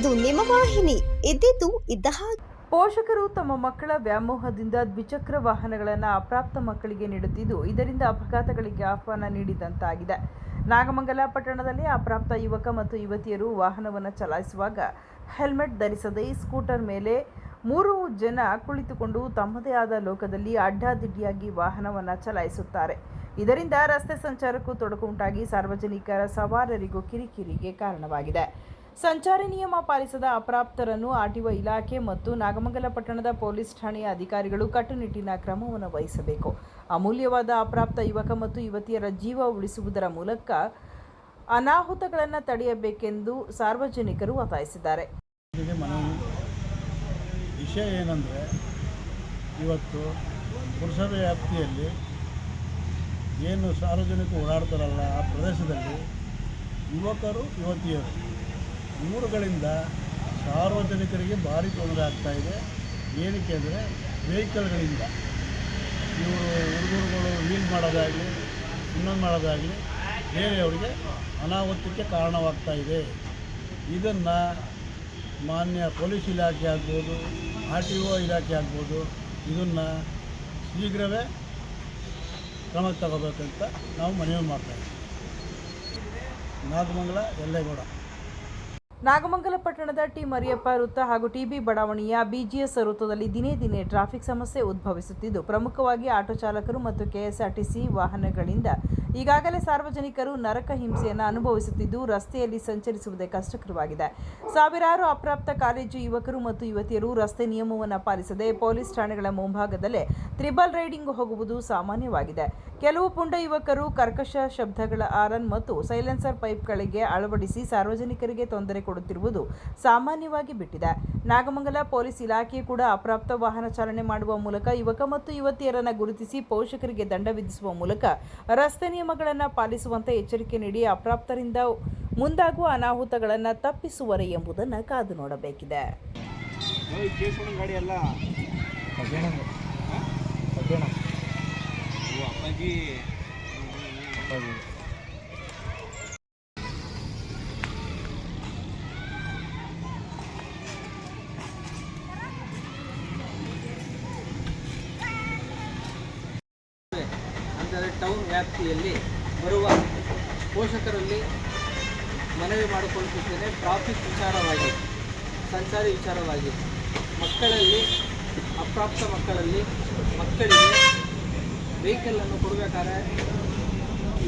ನಿಮ್ಮ ವಾಹಿನಿ. ಇದ್ದಿದ್ದು ಇದ್ದ ಹಾಗೆ. ಪೋಷಕರು ತಮ್ಮ ಮಕ್ಕಳ ವ್ಯಾಮೋಹದಿಂದ ದ್ವಿಚಕ್ರ ವಾಹನಗಳನ್ನು ಅಪ್ರಾಪ್ತ ಮಕ್ಕಳಿಗೆ ನೀಡುತ್ತಿದ್ದು, ಇದರಿಂದ ಅಪಘಾತಗಳಿಗೆ ಆಹ್ವಾನ ನೀಡಿದಂತಾಗಿದೆ. ನಾಗಮಂಗಲ ಪಟ್ಟಣದಲ್ಲಿ ಅಪ್ರಾಪ್ತ ಯುವಕ ಮತ್ತು ಯುವತಿಯರು ವಾಹನವನ್ನು ಚಲಾಯಿಸುವಾಗ ಹೆಲ್ಮೆಟ್ ಧರಿಸದೆ ಸ್ಕೂಟರ್ ಮೇಲೆ ಮೂರು ಜನ ಕುಳಿತುಕೊಂಡು ತಮ್ಮದೇ ಆದ ಲೋಕದಲ್ಲಿ ಅಡ್ಡಾದಿಡ್ಡಿಯಾಗಿ ವಾಹನವನ್ನು ಚಲಾಯಿಸುತ್ತಾರೆ. ಇದರಿಂದ ರಸ್ತೆ ಸಂಚಾರಕ್ಕೂ ತೊಡಕು ಉಂಟಾಗಿ ಸಾರ್ವಜನಿಕರ ಸವಾರರಿಗೂ ಕಿರಿಕಿರಿಗೆ ಕಾರಣವಾಗಿದೆ. ಸಂಚಾರಿ ನಿಯಮ ಪಾಲಿಸದ ಅಪ್ರಾಪ್ತರನ್ನು ಆರ್ಟಿಒ ಇಲಾಖೆ ಮತ್ತು ನಾಗಮಂಗಲ ಪಟ್ಟಣದ ಪೊಲೀಸ್ ಠಾಣೆಯ ಅಧಿಕಾರಿಗಳು ಕಟ್ಟುನಿಟ್ಟಿನ ಕ್ರಮವನ್ನು ವಹಿಸಬೇಕು. ಅಮೂಲ್ಯವಾದ ಅಪ್ರಾಪ್ತ ಯುವಕ ಮತ್ತು ಯುವತಿಯರ ಜೀವ ಉಳಿಸುವುದರ ಮೂಲಕ ಅನಾಹುತಗಳನ್ನು ತಡೆಯಬೇಕೆಂದು ಸಾರ್ವಜನಿಕರು ಒತ್ತಾಯಿಸಿದ್ದಾರೆ. ವಿಷಯ ಏನಂದರೆ, ಇವತ್ತು ವ್ಯಾಪ್ತಿಯಲ್ಲಿ ಏನು ಸಾರ್ವಜನಿಕ ಓಡಾಡ್ತಾರಲ್ಲ ಆ ಪ್ರದೇಶದಲ್ಲಿ ಯುವಕರು, ಯುವತಿಯರು ಇವರುಗಳಿಂದ ಸಾರ್ವಜನಿಕರಿಗೆ ಭಾರಿ ತೊಂದರೆ ಆಗ್ತಾ ಇದೆ. ಏನಕ್ಕೆ ಅಂದರೆ ವೆಹಿಕಲ್ಗಳಿಂದ. ಇವರು ಹುಡುಗರುಗಳು ವೀಲ್ ಮಾಡೋದಾಗಲಿ, ಇನ್ನೊಂದು ಮಾಡೋದಾಗಲಿ ಬೇರೆಯವರಿಗೆ ಅನಾಹುತಕ್ಕೆ ಕಾರಣವಾಗ್ತಾ ಇದೆ. ಇದನ್ನು ಮಾನ್ಯ ಪೊಲೀಸ್ ಇಲಾಖೆ ಆಗ್ಬೋದು, ಆರ್ ಟಿ ಒ ಇಲಾಖೆ ಆಗ್ಬೋದು, ಇದನ್ನು ಶೀಘ್ರವೇ ಕ್ರಮ ತಗೋಬೇಕಂತ ನಾವು ಮನವಿ ಮಾಡ್ತಾಯಿದ್ದೀವಿ ನಾಗಮಂಗಲ, ಎಲ್ಲೇಗೌಡ. ನಾಗಮಂಗಲ ಪಟ್ಟಣದ ಟಿ ಮರಿಯಪ್ಪ ವೃತ್ತ ಹಾಗೂ ಟಿಬಿ ಬಡಾವಣೆಯ ಬಿಜಿಎಸ್ ವೃತ್ತದಲ್ಲಿ ದಿನೇ ದಿನೇ ಟ್ರಾಫಿಕ್ ಸಮಸ್ಯೆ ಉದ್ಭವಿಸುತ್ತಿದ್ದು, ಪ್ರಮುಖವಾಗಿ ಆಟೋ ಚಾಲಕರು ಮತ್ತು ಕೆಎಸ್ಆರ್ಟಿಸಿ ವಾಹನಗಳಿಂದ ಈಗಾಗಲೇ ಸಾರ್ವಜನಿಕರು ನರಕ ಹಿಂಸೆಯನ್ನು ಅನುಭವಿಸುತ್ತಿದ್ದು, ರಸ್ತೆಯಲ್ಲಿ ಸಂಚರಿಸುವುದೇ ಕಷ್ಟಕರವಾಗಿದೆ. ಸಾವಿರಾರು ಅಪ್ರಾಪ್ತ ಕಾಲೇಜು ಯುವಕರು ಮತ್ತು ಯುವತಿಯರು ರಸ್ತೆ ನಿಯಮವನ್ನು ಪಾಲಿಸದೆ ಪೊಲೀಸ್ ಠಾಣೆಗಳ ಮುಂಭಾಗದಲ್ಲೇ ತ್ರಿಬಲ್ ರೈಡಿಂಗ್ ಹೋಗುವುದು ಸಾಮಾನ್ಯವಾಗಿದೆ. ಕೆಲವು ಪುಂಡ ಯುವಕರು ಕರ್ಕಶ ಶಬ್ದಗಳ ಆರನ್ ಮತ್ತು ಸೈಲೆನ್ಸರ್ ಪೈಪ್ಗಳಿಗೆ ಅಳವಡಿಸಿ ಸಾರ್ವಜನಿಕರಿಗೆ ತೊಂದರೆ ಕೊಡುತ್ತಿರುವುದು ಸಾಮಾನ್ಯವಾಗಿ ಬಿಟ್ಟಿದೆ. ನಾಗಮಂಗಲ ಪೊಲೀಸ್ ಇಲಾಖೆ ಕೂಡ ಅಪ್ರಾಪ್ತ ವಾಹನ ಚಾಲನೆ ಮಾಡುವ ಮೂಲಕ ಯುವಕ ಮತ್ತು ಯುವತಿಯರನ್ನು ಗುರುತಿಸಿ ಪೋಷಕರಿಗೆ ದಂಡ ವಿಧಿಸುವ ಮೂಲಕ ರಸ್ತೆ ನಿಯಮಗಳನ್ನು ಪಾಲಿಸುವಂತೆ ಎಚ್ಚರಿಕೆ ನೀಡಿ ಅಪ್ರಾಪ್ತರಿಂದ ಮುಂದಾಗುವ ಅನಾಹುತಗಳನ್ನು ತಪ್ಪಿಸುವರೆ ಎಂಬುದನ್ನು ಕಾದು ನೋಡಬೇಕಿದೆ. ಗಾಡಿ ಅಪ್ಪಾಜಿ ಅಂದರೆ ಟೌನ್ ವ್ಯಾಪ್ತಿಯಲ್ಲಿ ಬರುವ ಪೋಷಕರಲ್ಲಿ ಮನವಿ ಮಾಡಿಕೊಳ್ಳುತ್ತಿದ್ದೇನೆ ಟ್ರಾಫಿಕ್ ವಿಚಾರವಾಗಿ, ಸಂಚಾರಿ ವಿಚಾರವಾಗಿ ಮಕ್ಕಳಲ್ಲಿ, ಅಪ್ರಾಪ್ತ ಮಕ್ಕಳಲ್ಲಿ, ಮಕ್ಕಳಿಗೆ ವೆಹಿಕಲನ್ನು ಕೊಡಬೇಕಾದ್ರೆ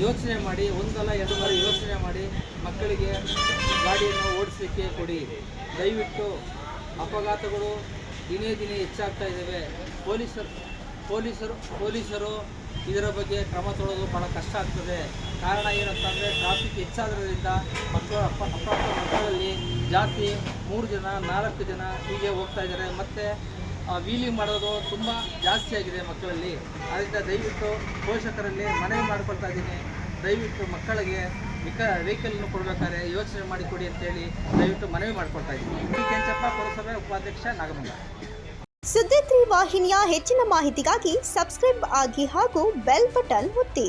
ಯೋಚನೆ ಮಾಡಿ, ಒಂದಲ್ಲ ಎರಡು ಬಾರಿ ಯೋಚನೆ ಮಾಡಿ ಮಕ್ಕಳಿಗೆ ಗಾಡಿಯನ್ನು ಓಡಿಸಲಿಕ್ಕೆ ಕೊಡಿ. ದಯವಿಟ್ಟು ಅಪಘಾತಗಳು ದಿನೇ ದಿನೇ ಹೆಚ್ಚಾಗ್ತಾ ಇದ್ದಾವೆ. ಪೊಲೀಸರು ಪೊಲೀಸರು ಪೊಲೀಸರು ಇದರ ಬಗ್ಗೆ ಕ್ರಮ ತೊಗೊಳ್ಳೋದು ಭಾಳ ಕಷ್ಟ ಆಗ್ತದೆ. ಕಾರಣ ಏನಂತಂದರೆ ಟ್ರಾಫಿಕ್ ಹೆಚ್ಚಾದ್ರಿಂದ ಮಕ್ಕಳು ಅಪ್ಪ ಅಪ್ಪ ಮಕ್ಕಳಲ್ಲಿ ಜಾಸ್ತಿ ಮೂರು ಜನ, ನಾಲ್ಕು ಜನ ಹೀಗೆ ಹೋಗ್ತಾ ಇದ್ದಾರೆ. ಮತ್ತು ವೀಲಿಂಗ್ ಮಾಡೋದು ತುಂಬ ಜಾಸ್ತಿ ಆಗಿದೆ ಮಕ್ಕಳಲ್ಲಿ. ಆದ್ದರಿಂದ ದಯವಿಟ್ಟು ಪೋಷಕರಲ್ಲಿ ಮನವಿ ಮಾಡ್ಕೊಳ್ತಾ ಇದ್ದೀನಿ. ದಯವಿಟ್ಟು ಮಕ್ಕಳಿಗೆ ವಿಕ ವೆಹಿಕಲ್ನ ಕೊಡಬೇಕಾದ್ರೆ ಯೋಚನೆ ಮಾಡಿಕೊಡಿ ಅಂತೇಳಿ ದಯವಿಟ್ಟು ಮನವಿ ಮಾಡ್ಕೊಳ್ತಾ ಇದ್ದೀನಿ. ಕೆಂಚಪ್ಪ ಪುರಸಭೆ ಉಪಾಧ್ಯಕ್ಷ ನಾಗಮಂಗ. ಸುದ್ದಿ ವಾಹಿನಿಯ ಹೆಚ್ಚಿನ ಮಾಹಿತಿಗಾಗಿ ಸಬ್ಸ್ಕ್ರೈಬ್ ಆಗಿ ಹಾಗೂ ಬೆಲ್ ಬಟನ್ ಒತ್ತಿ.